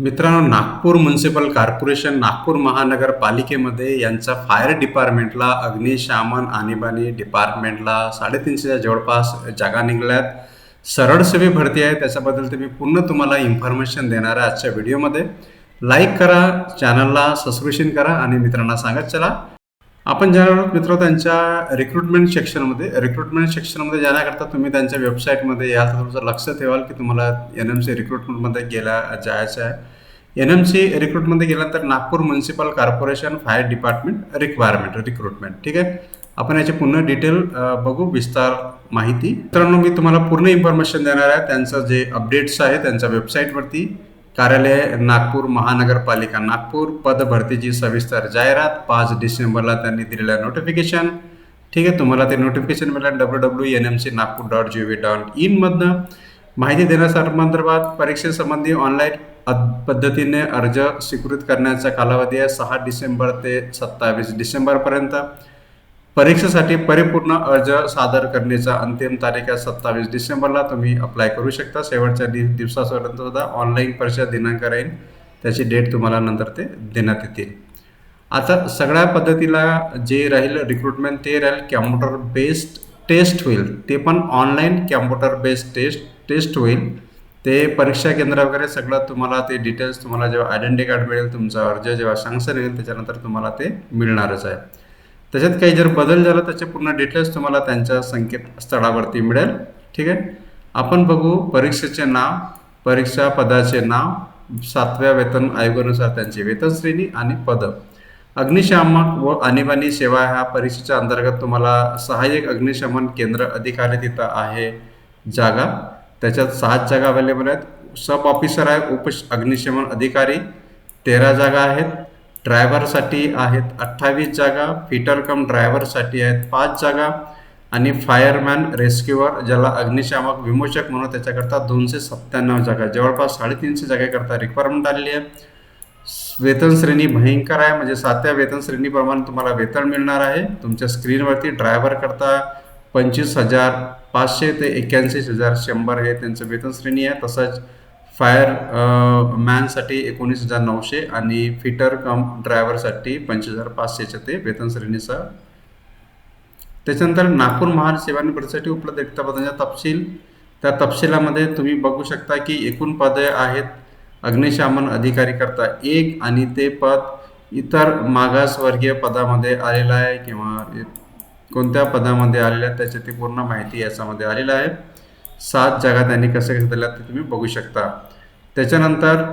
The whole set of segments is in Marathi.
मित्रांनो नागपूर म्युन्सिपल कॉर्पोरेशन नागपूर महानगरपालिकेमध्ये यांचा फायर डिपार्टमेंटला अग्निशामन आणीबाणी डिपार्टमेंटला साडेतीनशेच्या जवळपास जागा निघाल्यात. सरळ सेवी भरती आहे त्याच्याबद्दल ते मी पूर्ण तुम्हाला इन्फॉर्मेशन देणार आहे आजच्या व्हिडिओमध्ये लाईक करा चॅनलला सबस्क्रिप्शन करा आणि मित्रांना सांगत चला आपण जाणार आहोत मित्र त्यांच्या रिक्रुटमेंट सेक्शनमध्ये रिक्रुटमेंट सेक्शनमध्ये जाण्याकरता तुम्ही त्यांच्या वेबसाईटमध्ये याल तर तुमचं लक्ष ठेवाल की तुम्हाला एन एम सी रिक्रुटमेंटमध्ये गेला जायचं आहे. एन एम सी रिक्रुटमध्ये गेल्यानंतर Nagpur municipal corporation fire department requirement recruitment ठीक आहे? आपण याचे पूर्ण डिटेल बघू विस्तार माहिती. मित्रांनो मी तुम्हाला पूर्ण इन्फॉर्मेशन देणार आहे. त्यांचं जे अपडेट्स आहे त्यांच्या वेबसाईटवरती कार्यालय नागपूर महानगरपालिका नागपूर पदभरतीची सविस्तर जाहिरात पाच डिसेंबरला त्यांनी दिलेलं नोटिफिकेशन ठीक आहे तुम्हाला ते नोटिफिकेशन मिळालं W W N M C Nagpur dot G V dot इनमधनं माहिती देण्यासंदर्भात परीक्षेसंबंधी ऑनलाईन पद्धतीने अर्ज स्वीकृत करण्याचा कालावधी आहे सहा डिसेंबर ते सत्तावीस डिसेंबरपर्यंत. परीक्षेसाठी परिपूर्ण अर्ज सादर करण्याचा अंतिम तारीख आहे सत्तावीस डिसेंबरला. तुम्ही अप्लाय करू शकता. शेवटच्या दि दिवसापर्यंत सुद्धा ऑनलाईन परीक्षा दिनांक राहील. त्याची डेट तुम्हाला नंतर ते देण्यात येतील. आता सगळ्या पद्धतीला जे राहील रिक्रुटमेंट ते राहील कॅम्प्युटर बेस्ड टेस्ट होईल. ते पण online computer based test test होईल. ते परीक्षा केंद्र वगैरे सगळं तुम्हाला ते डिटेल्स तुम्हाला जेव्हा आयडेंटी कार्ड मिळेल तुमचा अर्ज जेव्हा सँक्शन येईल त्याच्यानंतर तुम्हाला ते मिळणारच आहे. त्याच्यात काही जर बदल झाला त्याचे पूर्ण डिटेल्स तुम्हाला त्यांच्या संकेतस्थळावरती मिळेल. ठीक आहे? आपण बघू परीक्षेचे नाव परीक्षा पदाचे नाव सातव्या वेतन आयोगानुसार त्यांची वेतन श्रेणी आणि पद. अग्निशामक व आणीबाणी सेवा ह्या परीक्षेच्या अंतर्गत तुम्हाला सहाय्यक अग्निशमन केंद्र अधिकारी तिथं आहे जागा. त्याच्यात सात जागा अवेलेबल आहेत. सब ऑफिसर आहे उप अग्निशमन अधिकारी तेरा जागा आहेत. ड्रायव्हरसाठी आहेत अठ्ठावीस जागा फिटर कम ड्रायव्हरसाठी आहेत पाच जागा आणि फायरमॅन रेस्क्युअर ज्याला अग्निशामक विमोचक म्हणून त्याच्याकरता दोनशे सत्त्याण्णव जागा. जवळपास साडेतीनशे जागेकरता रिक्वायरमेंट आलेली आहे. वेतन श्रेणी भयंकर आहे म्हणजे सातव्या वेतन श्रेणीप्रमाणे तुम्हाला वेतन मिळणार आहे. तुमच्या स्क्रीनवरती ड्रायव्हर करता पंचवीस हजार पाचशे ते एक्क्याऐंशी हजार शंभर हे त्यांचं वेतन श्रेणी आहे. तसंच फायर मॅनसाठी एकोणीस हजार नऊशे आणि फिटर कम ड्रायव्हरसाठी पंचवीस हजार पाचशेच्या ते वेतन श्रेणीचा त्याच्यानंतर नागपूर महान सेवानिवृत्तीसाठी उपलब्ध रिक्त पदांचा तपशील. त्या तपशिलामध्ये तुम्ही बघू शकता की एकूण पदे आहेत अग्निशामन अधिकारी करता एक आणि ते पद इतर मागासवर्गीय पदामध्ये आलेलं आहे किंवा कोणत्या पदामध्ये आलेलं आहे त्याची ती पूर्ण माहिती याच्यामध्ये आलेलं आहे. सात जागा त्यांनी कसे कसे ते तुम्ही बघू शकता. त्याच्यानंतर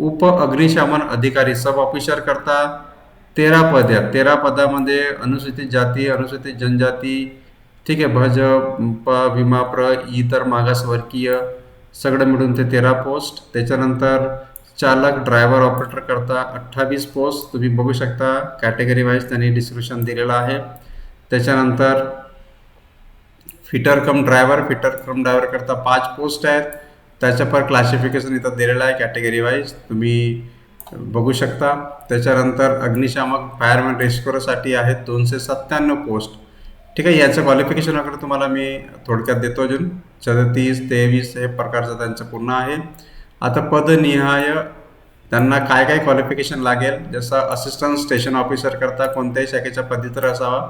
उप अग्निशमन अधिकारी सब ऑफिसर करता तेरा पद आहेत तेरा पदामध्ये अनुसूचित जाती अनुसूचित जनजाती ठीक आहे भज प विमा प्र इतर मागासवर्गीय सगळं मिळून ते तेरा पोस्ट त्याच्यानंतर चालक ड्रायव्हर ऑपरेटर करता अठ्ठावीस पोस्ट तुम्ही बघू शकता कॅटेगरी वाईज त्यांनी डिस्क्रिप्शन दिलेलं आहे. त्याच्यानंतर fitter cum driver fitter cum driver करता पाच पोस्ट आहेत. त्याच्या पर क्लासिफिकेशन इथं दिलेलं आहे कॅटेगरी वाईज तुम्ही बघू शकता. त्याच्यानंतर अग्निशामक फायरमॅन रेस्क्युअरसाठी आहेत दोनशे सत्त्याण्णव पोस्ट ठीक आहे याचं क्वालिफिकेशन वगैरे तुम्हाला मी थोडक्यात देतो अजून. सदतीस तेवीस हे प्रकारचं त्यांचं पूर्ण आहे. आता पदनिहाय त्यांना काय काय क्वालिफिकेशन लागेल? जसं असिस्टंट स्टेशन ऑफिसर करता कोणत्याही शाखेच्या पदवीधर असावा.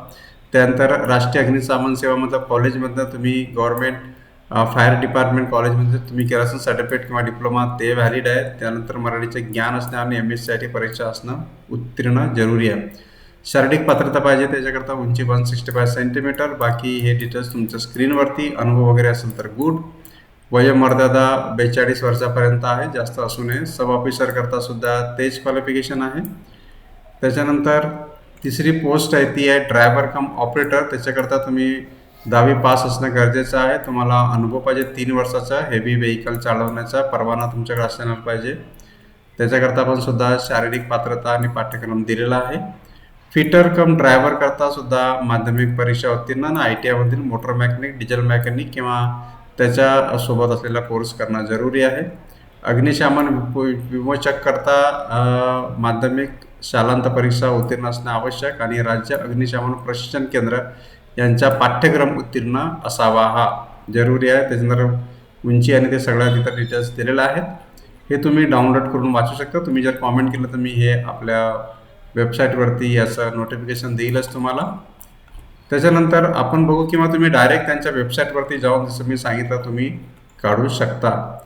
त्यानंतर राष्ट्रीय अग्निशमन सेवामधलं कॉलेजमधनं तुम्ही गव्हर्मेंट फायर डिपार्टमेंट कॉलेजमध्ये तुम्ही केलं असेल सर्टिफिकेट किंवा डिप्लोमा ते व्हॅलिड आहे. त्यानंतर मराठीचे ज्ञान असणं आणि M S C I T परीक्षा असणं उत्तीर्ण जरुरी आहे. शारीरिक पात्रता पाहिजे त्याच्याकरता उंची वन सिक्स्टी फाय सेंटीमीटर बाकी हे डिटेल्स तुमच्या स्क्रीनवरती अनुभव वगैरे असेल तर गुड वयोमर्यादा बेचाळीस वर्षापर्यंत आहे जास्त असू नये. सब ऑफिसरकरता सुद्धा तेच क्वालिफिकेशन आहे. त्याच्यानंतर तिसरी पोस्ट आहे ती आहे ड्रायव्हर कम ऑपरेटर त्याच्याकरता तुम्ही दहावी पास असणं गरजेचं आहे. तुम्हाला अनुभव पाहिजे तीन वर्षाचा हेवी व्हेकल चालवण्याचा. परवाना तुमच्याकडे असायला पाहिजे. त्याच्याकरता पण सुद्धा शारीरिक पात्रता आणि पाठ्यक्रम दिलेला आहे. फिटर कम ड्रायव्हर करता सुद्धा माध्यमिक परीक्षा उत्तीर्ण आणि आय टी आयमधील मोटर मेकॅनिक डिझेल मेकॅनिक किंवा त्याच्या सोबत असलेला कोर्स करणं जरुरी आहे. अग्निशामन विमोचक करता माध्यमिक शालांत परीक्षा उत्तीर्ण असणे आवश्यक आणि राज्य अग्निशमन प्रशिक्षण केंद्र यांचा पाठ्यक्रम उत्तीर्ण असावा हा जरुरी आहे. त्याच्यानंतर उंची आणि ते सगळ्या तिथं डिटेल्स दिलेल्या आहेत. हे तुम्ही डाउनलोड करून वाचू शकता. तुम्ही जर कॉमेंट केलं तर मी हे आपल्या वेबसाईटवरती याचं नोटिफिकेशन देईलच तुम्हाला. त्याच्यानंतर आपण बघू किंवा तुम्ही डायरेक्ट त्यांच्या वेबसाईटवरती जाऊन जसं मी सांगितलं तुम्ही काढू शकता.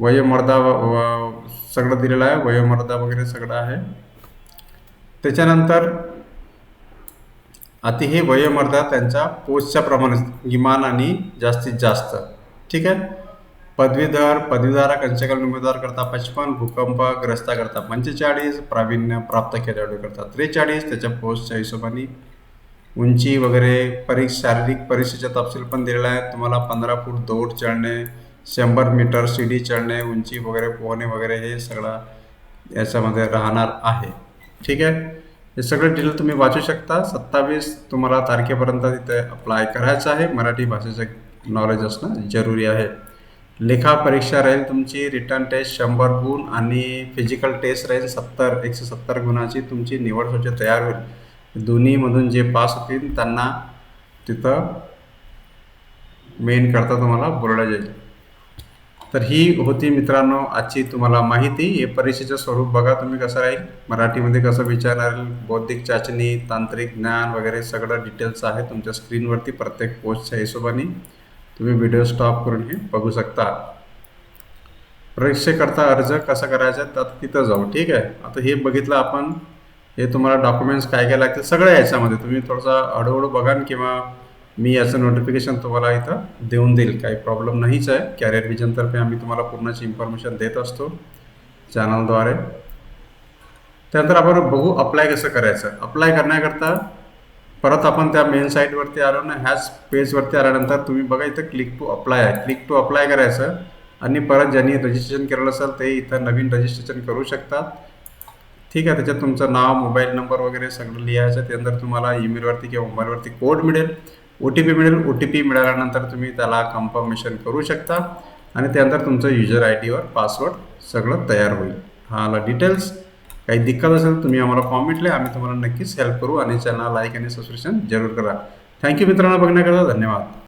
वयोमर्दा व- सगळं दिलेलं आहे. वयोमर्दा वगैरे सगळं आहे. त्याच्यानंतर अति हे वयोमर्दा त्यांच्या पोस्टच्या प्रमाणे किमान आणि जास्तीत जास्त. ठीक आहे? पदवीधर पदवीधारक अंशकालीन उमेदवार करता पचपन भूकंपग्रस्ता करता पंचेचाळीस प्रावीण्य प्राप्त खेळाडू करता त्रेचाळीस त्याच्या पोस्टच्या हिशोबाने उंची वगैरे परीक्ष शारीरिक परीक्षेचा तपशील पण दिलेला आहे. तुम्हाला पंधरा फूट दौड चढणे शंभर मीटर शिडी चढणे उंची वगैरे पोहणे वगैरे हे सगळं याच्यामध्ये राहणार आहे. ठीक आहे? हे सगळे डिटेल तुम्ही वाचू शकता. सत्तावीस तुम्हाला तारखेपर्यंत तिथे अप्लाय करायचं आहे. मराठी भाषेचं नॉलेज असणं जरुरी आहे. लेखा परीक्षा राहील तुमची रिटर्न टेस्ट शंभर गुण आणि फिजिकल टेस्ट राहील सत्तर एकशे सत्तर गुणाची तुमची निवड सूची तयार होईल. दोन्हीमधून जे पास होतील त्यांना तिथं मेन करता तुम्हाला बोललं जाईल. तर ही होती मित्रांनो आजची तुम्हाला माहिती. हे परीक्षेचं स्वरूप बघा तुम्ही कसं राहील. मराठीमध्ये कसं विचारणार बौद्धिक चाचणी तांत्रिक ज्ञान वगैरे सगळं डिटेल्स आहे तुमच्या स्क्रीनवरती प्रत्येक पोस्टच्या हिशोबाने. तुम्ही व्हिडिओ स्टॉप करून हे बघू शकता. परीक्षेकरता अर्ज कसा करायचा तर तिथं जाऊ ठीक आहे? आता हे बघितलं आपण. हे तुम्हाला डॉक्युमेंट्स काय काय लागतील सगळं याच्यामध्ये. तुम्ही थोडंसं हळूहळू बघा किंवा मी याचं नोटिफिकेशन तुम्हाला इथं देऊन देईल. काही प्रॉब्लेम नाहीच आहे. कॅरियर विजनतर्फे आम्ही तुम्हाला पूर्णची इन्फॉर्मेशन देत असतो चॅनलद्वारे त्यानंतर आपण बघू अप्लाय कसं करायचं. अप्लाय करण्याकरता परत आपण त्या मेन साईटवरती आलो ना ह्याच पेजवरती आल्यानंतर तुम्ही बघा इथं क्लिक टू अप्लाय आहे. क्लिक टू अप्लाय करायचं आणि परत ज्यांनी रजिस्ट्रेशन केलेलं असेल ते इथं नवीन रजिस्ट्रेशन करू शकतात. ठीक आहे त्याच्यात तुमचं नाव मोबाईल नंबर वगैरे सगळं लिहायचं त्यानंतर तुम्हाला ईमेलवरती किंवा मोबाईलवरती कोड मिळेल. ओ टी पी मिळेल ओ टी पी मिळाल्यानंतर तुम्ही त्याला कन्फर्मेशन करू शकता. आणि त्यानंतर तुमचं युजर आय डीवर पासवर्ड सगळं तयार होईल. हा आला डिटेल्स काही दिक्कत असेल तुम्ही आम्हाला कॉमेंटले आम्ही तुम्हाला नक्कीच हेल्प करू आणि चॅनल लाईक आणि सबस्क्रिप्शन जरूर करा. थँक्यू मित्रांनो बघण्याकरता धन्यवाद.